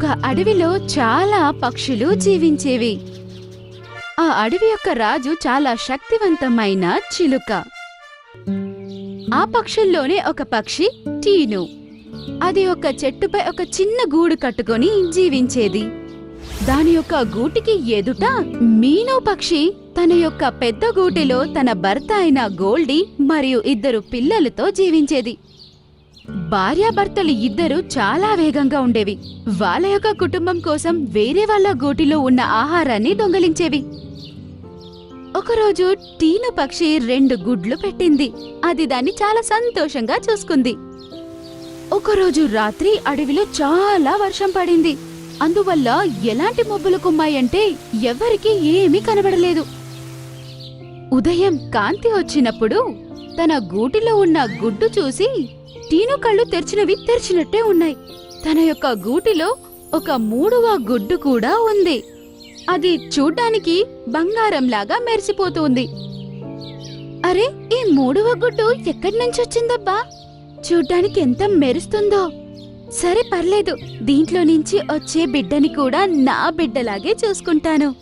ఒక అడవిలో చాలా పక్షులు జీవించేవి. ఆ అడవి యొక్క రాజు చాలా శక్తివంతమైన చిలుక. ఆ పక్షుల్లోనే ఒక పక్షి టీను. అది ఒక చెట్టుపై ఒక చిన్న గూడు కట్టుకొని జీవించేది. దాని యొక్క గూటికి ఎదుట మీనో పక్షి తన యొక్క పెద్ద గూటిలో తన భర్త అయిన గోల్డీ మరియు ఇద్దరు పిల్లలతో జీవించేది. భార్యాభర్తలు ఇద్దరు చాలా వేగంగా ఉండేవి. వాళ్ళ యొక్క కుటుంబం కోసం వేరే వాళ్ళ గూటిలో ఉన్న ఆహారాన్ని దొంగలించేవి. ఒకరోజు టీను పక్షి రెండు గుడ్లు పెట్టింది. అది దాన్ని చాలా సంతోషంగా చూసుకుంది. ఒకరోజు రాత్రి అడవిలో చాలా వర్షం పడింది. అందువల్ల ఎలాంటి మబ్బులు కుమ్మాయంటే ఎవరికీ ఏమీ కనబడలేదు. ఉదయం కాంతి వచ్చినప్పుడు తన గూటిలో ఉన్న గుడ్డు చూసి టీను కళ్ళు తెరిచినవి తెరిచినట్టే ఉన్నాయి. తన యొక్క గూటిలో ఒక మూడవ గుడ్డు కూడా ఉంది. అది చూడ్డానికి బంగారంలాగా మెరిసిపోతుంది. అరే ఈ మూడవ గుడ్డు ఎక్కడి నుంచి వచ్చిందబ్బా? చూడ్డానికి ఎంత మెరుస్తుందో. సరే పర్లేదు. దీంట్లో నుంచి వచ్చే బిడ్డని కూడా నా బిడ్డలాగే చూసుకుంటాను.